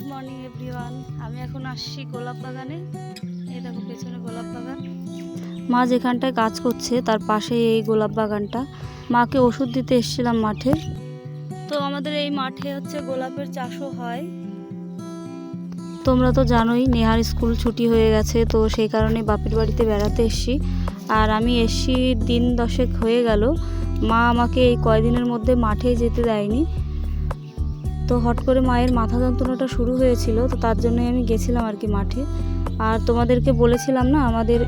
Good morning everyone আমি এখন আসছি গোলাপ বাগানে। এই দেখো, পেছনে গোলাপ বাগান। মা যেখানটায় কাজ করছে, তার পাশে এই গোলাপ বাগানটা। মাকে ওষুধ দিতে এসেছিলাম মাঠে। তো আমাদের এই মাঠে হচ্ছে গোলাপের চাষও হয়। তোমরা তো জানোই, নেহার স্কুল ছুটি হয়ে গেছে, তো সেই কারণে বাপের বাড়িতে বেড়াতে এসছি। আর আমি এসছি, দিন দশেক হয়ে গেল। মা আমাকে এই কয়দিনের মধ্যে মাঠে যেতে দেয়নি। তো হট করে মায়ের মাথা যন্ত্রণাটা শুরু হয়েছিল, তো তার জন্যই আমি গেছিলাম আর কি মাঠে। আর তোমাদেরকে বলেছিলাম না, আমাদের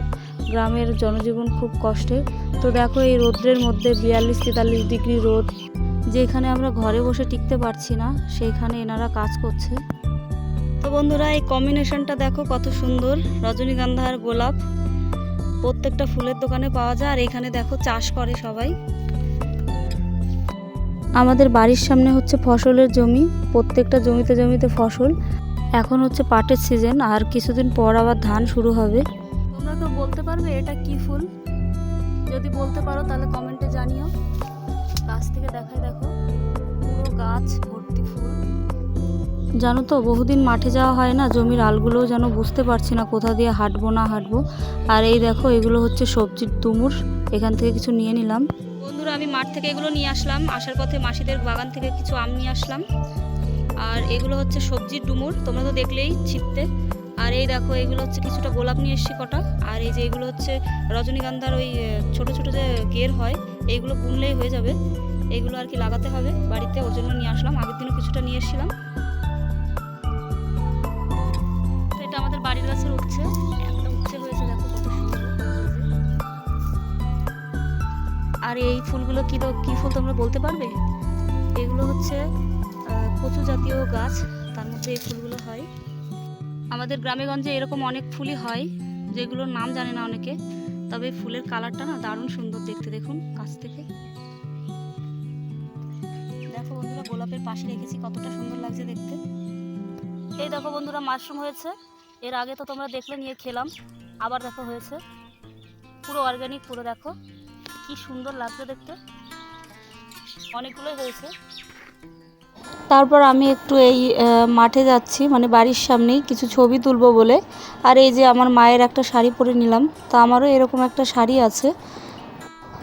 গ্রামের জনজীবন খুব কষ্টের। তো দেখো এই রোদ্রের মধ্যে বিয়াল্লিশ তেতাল্লিশ ডিগ্রি রোদ, যেখানে আমরা ঘরে বসে টিকতে পারছি না, সেইখানে এনারা কাজ করছে। তো বন্ধুরা, এই কম্বিনেশনটা দেখো কত সুন্দর রজনীগন্ধা আর গোলাপ। প্রত্যেকটা ফুলের দোকানে পাওয়া যায়, আর এখানে দেখো চাষ করে সবাই। আমাদের বাড়ির সামনে হচ্ছে ফসলের জমি, প্রত্যেকটা জমিতে জমিতে ফসল। এখন হচ্ছে পাটের সিজন আর কিছুদিন পর আবার ধান শুরু হবে। তোমরা কেউ বলতে পারবে এটা কি ফুল? যদি বলতে পারো তাহলে কমেন্টে জানিও। গাছ থেকে দেখাই দেখো, পুরো গাছ ভর্তি ফুল। জানো তো, বহুদিন মাঠে যাওয়া হয় না, জমির আলগুলোও যেন বুঝতে পারছি না কোথা দিয়ে হাঁটবো না হাঁটবো। আর এই দেখো, এগুলো হচ্ছে সবজির তুমুর। এখান থেকে কিছু নিয়ে নিলাম। বন্ধুরা, আমি মাঠ থেকে এগুলো নিয়ে আসলাম। আসার পথে মাসিদের বাগান থেকে কিছু আম নিয়ে আসলাম। আর এগুলো হচ্ছে সবজির ডুমুর, তোমরা তো দেখলেই ছিটতে। আর এই দেখো, এগুলো হচ্ছে কিছুটা গোলাপ নিয়ে এসছি কটা। আর এই যে এগুলো হচ্ছে রজনীগন্ধার ওই ছোট ছোট যে গের হয় এইগুলো বুনলেই হয়ে যাবে। এইগুলো আর কি লাগাতে হবে বাড়িতে, ওর জন্য নিয়ে আসলাম। আগের দিনও কিছুটা নিয়ে এসেছিলাম। এটা আমাদের বাড়ির গাছের উচ্ছে আর এই ফুলগুলো কি কি ফুল তোমরা বলতে পারবে? এগুলো হচ্ছে কচু জাতীয় গাছ, তার মধ্যে এই ফুলগুলো হয়। আমাদের গ্রামে গঞ্জে এরকম অনেক ফুলই হয়, যেগুলোর নাম জানে না অনেকে, তবে ফুলের কালারটা না দারুণ সুন্দর দেখতে, দেখুন, কাছ থেকে। দেখো বন্ধুরা, গোলাপের পাশে রেখেছি, কতটা সুন্দর লাগছে দেখতে। এই দেখো বন্ধুরা, মাশরুম হয়েছে। এর আগে তো তোমরা দেখলে, নিয়ে খেলাম। আবার দেখো হয়েছে। পুরো অর্গানিক পুরো দেখো। কি সুন্দর লাগছে দেখতে। অনেকগুলোই হয়েছে। তারপর আমি একটু এই মাঠে যাচ্ছি মানে বাড়ির সামনেই কিছু ছবি তুলবো বলে। আর এই যে আমার মায়ের একটা শাড়ি পরে নিলাম, তা আমারও এরকম একটা শাড়ি আছে।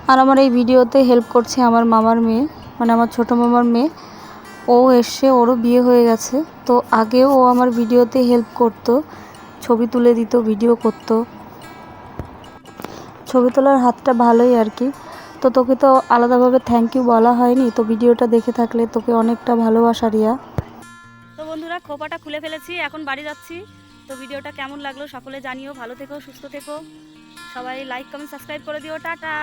আর আমার এই ভিডিওতে হেল্প করছে আমার মামার মেয়ে মানে আমার ছোট মামার মেয়ে। ও এসছে ওরও বিয়ে হয়ে গেছে, তো আগেও ও আমার ভিডিওতে হেল্প করতো, ছবি তুলে দিত, ভিডিও করতো। ছবি তোলার হাতটা ভালোই আর কি। তো তোকে তো আলাদাভাবে থ্যাংক ইউ বলা হয়নি। তো ভিডিওটা দেখে থাকলে তোকে অনেকটা ভালোবাসা রিয়া। তো বন্ধুরা, খোপাটা খুলে ফেলেছি, এখন বাড়ি যাচ্ছি। তো ভিডিওটা কেমন লাগল সকলে জানিও, ভালো থেকো, সুস্থ থেকো। সবাই লাইক কমেন্ট সাবস্ক্রাইব করে দিও, টাটা।